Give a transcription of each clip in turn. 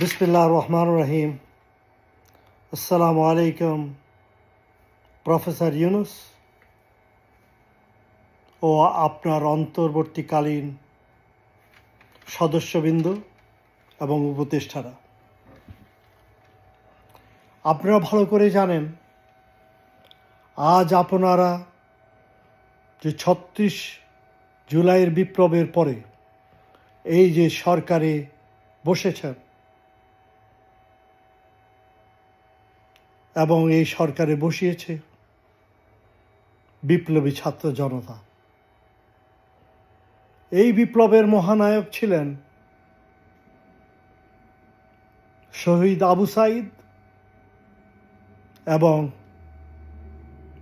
বিসমিল্লাহ রহমান রহিম আসসালামু আলাইকুম প্রফেসর ইউনুস ও আপনার অন্তর্বর্তীকালীন সদস্যবৃন্দ এবং উপদেষ্টারা। আপনারা ভালো করে জানেন, আজ আপনারা যে ছত্রিশ জুলাইয়ের বিপ্লবের পরে এই যে সরকারে বসেছেন এবং এই সরকারে বসিয়েছে বিপ্লবী ছাত্র জনতা। এই বিপ্লবের মহানায়ক ছিলেন শহীদ আবু সাইদ এবং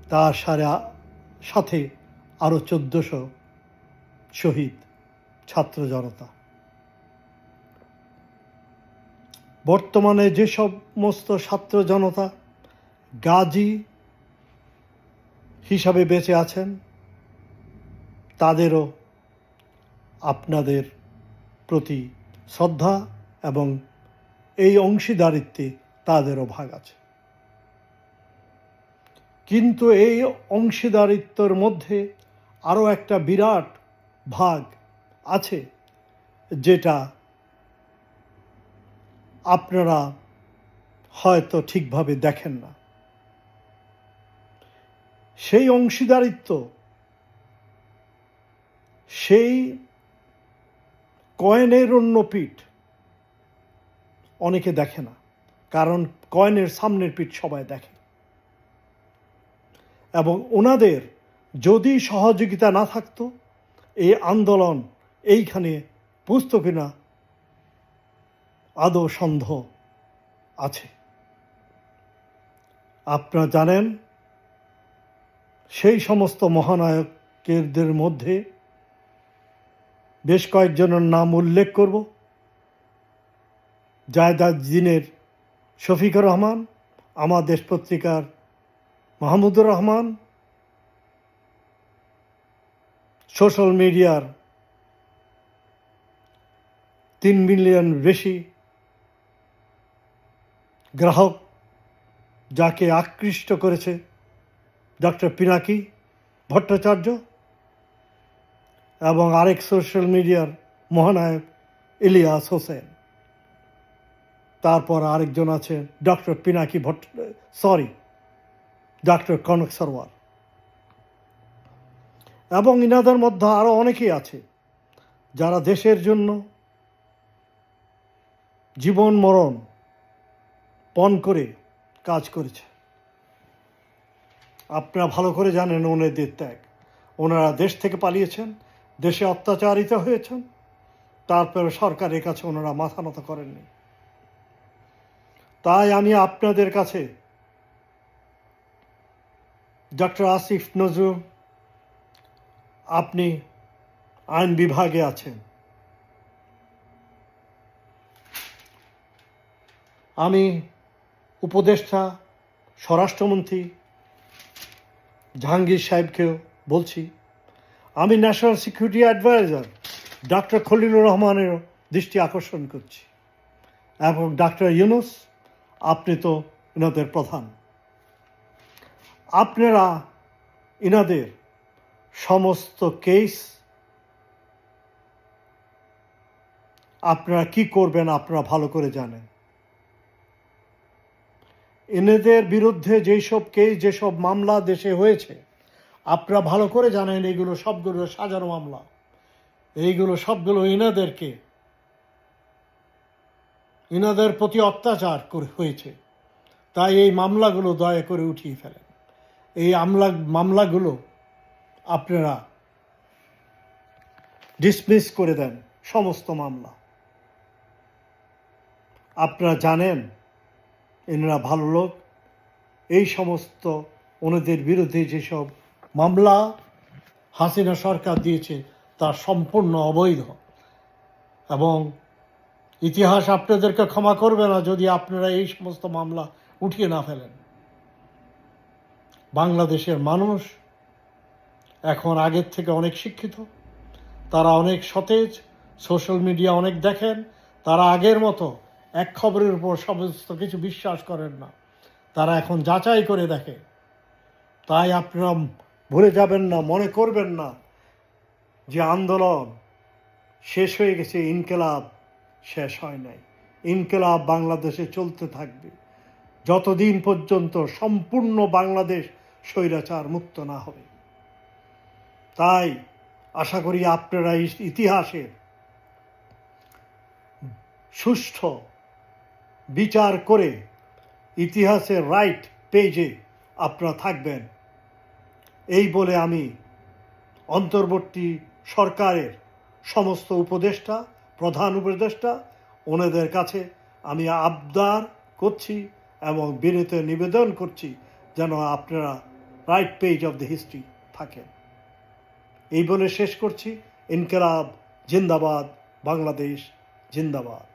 তার সারা সাথে আরও চোদ্দশো শহীদ ছাত্র জনতা। বর্তমানে যে সমস্ত ছাত্র জনতা গাজী হিসাবে বেঁচে আছেন, তাদেরও আপনাদের প্রতি শ্রদ্ধা এবং এই অংশীদারিত্বে তাদেরও ভাগ আছে। কিন্তু এই অংশীদারিত্বর মধ্যে আরও একটা বিরাট ভাগ আছে, যেটা আপনারা হয়তো ঠিকভাবে দেখেন না। সেই অংশীদারিত্ব, সেই কয়েনের অন্য পিঠ অনেকে দেখে না, কারণ কয়েনের সামনের পিঠ সবাই দেখে। এবং ওনাদের যদি সহযোগিতা না থাকতো, এই আন্দোলন এইখানে পুষত কিনা, আদৌ সন্দেহ আছে। আপনারা জানেন সেই সমস্ত মহানায়কেরদের মধ্যে বেশ কয়েকজনের নাম উল্লেখ করব। জায়দাদ জিনের শফিকুর রহমান, আমার দেশ পত্রিকার মাহমুদুর রহমান, সোশ্যাল মিডিয়ার তিন মিলিয়ন বেশি গ্রাহক যাকে আকৃষ্ট করেছে। ডক্টর পিনাকি, ভট্টাচার্য এবং আরেক সোশ্যাল মিডিয়ার মহানায়ক ইলিয়াস হোসেন। তারপর আরেকজন আছে doctor Pinaki Bhatta sorry, doctor Kanak Sarwar. এবং ইনাদের মধ্যে আরও অনেকেই আছে যারা দেশের জন্য জীবন মরণ পণ করে কাজ করেছে। আপনারা ভালো করে জানেন ওনাদের ত্যাগ। ওনারা দেশ থেকে পালিয়েছেন, দেশে অত্যাচারিত হয়েছেন। তারপরে সরকারের কাছে ওনারা মাথা নত করেননি। তাই আমি আপনাদের কাছে ডক্টর আসিফ নজরুল আপনি আইন বিভাগে আছেন। আমি উপদেষ্টা, স্বরাষ্ট্রমন্ত্রী জাহাঙ্গীর সাহেবকেও বলছি, আমি national security adviser doctor Khalilur রহমানের দৃষ্টি আকর্ষণ করছি। এবং ডাক্তার ইউনুস, আপনি তো এনাদের প্রধান। আপনারা ইনাদের সমস্ত কেস আপনারা কি করবেন আপনারা ভালো করে জানেন। এনেদের বিরুদ্ধে যেই সব কেস যেসব মামলা দেশে হয়েছে, আপনারা ভালো করে জানেন এগুলো সবগুলো সাজানো মামলা। এইগুলো সবগুলো এনাদেরকে, এনাদের প্রতি অত্যাচার করে হয়েছে। তাই এই মামলাগুলো দয়া করে উঠিয়ে ফেলেন। এই আমলা, মামলাগুলো আপনারা ডিসমিস করে দেন, সমস্ত মামলা। আপনারা জানেন এনারা ভালো লোক। এই সমস্ত ওনাদের বিরুদ্ধে যেসব মামলা হাসিনা সরকার দিয়েছে, তা সম্পূর্ণ অবৈধ। এবং ইতিহাস আপনাদেরকে ক্ষমা করবে না যদি আপনারা এই সমস্ত মামলা উঠিয়ে না ফেলেন। বাংলাদেশের মানুষ এখন আগের থেকে অনেক শিক্ষিত। তারা অনেক সতেজ, সোশ্যাল মিডিয়া অনেক দেখেন। তারা আগের মতো এক খবরের উপর সমস্ত কিছু বিশ্বাস করেন না। তারা এখন যাচাই করে দেখে। তাই আপনারা ভুলে যাবেন না, মনে করবেন না যে আন্দোলন শেষ হয়ে গেছে, ইনকেলাব শেষ হয় নাই। ইনকেলাব বাংলাদেশে চলতে থাকবে। যতদিন পর্যন্ত সম্পূর্ণ বাংলাদেশ স্বৈরাচার মুক্ত না হবে। তাই আশা করি আপনারা ইতিহাসের সুষ্ঠু বিচার করে ইতিহাসের রাইট পেজে আপনারা থাকবেন। এই বলে আমি অন্তর্বর্তী সরকারের সমস্ত উপদেষ্টা, প্রধান উপদেষ্টা, ওনাদের কাছে আমি আবদার করছি এবং বিনীত নিবেদন করছি যেন আপনারা right page of the history থাকেন। এই বলে শেষ করছি। ইনকেলাব জিন্দাবাদ, বাংলাদেশ জিন্দাবাদ।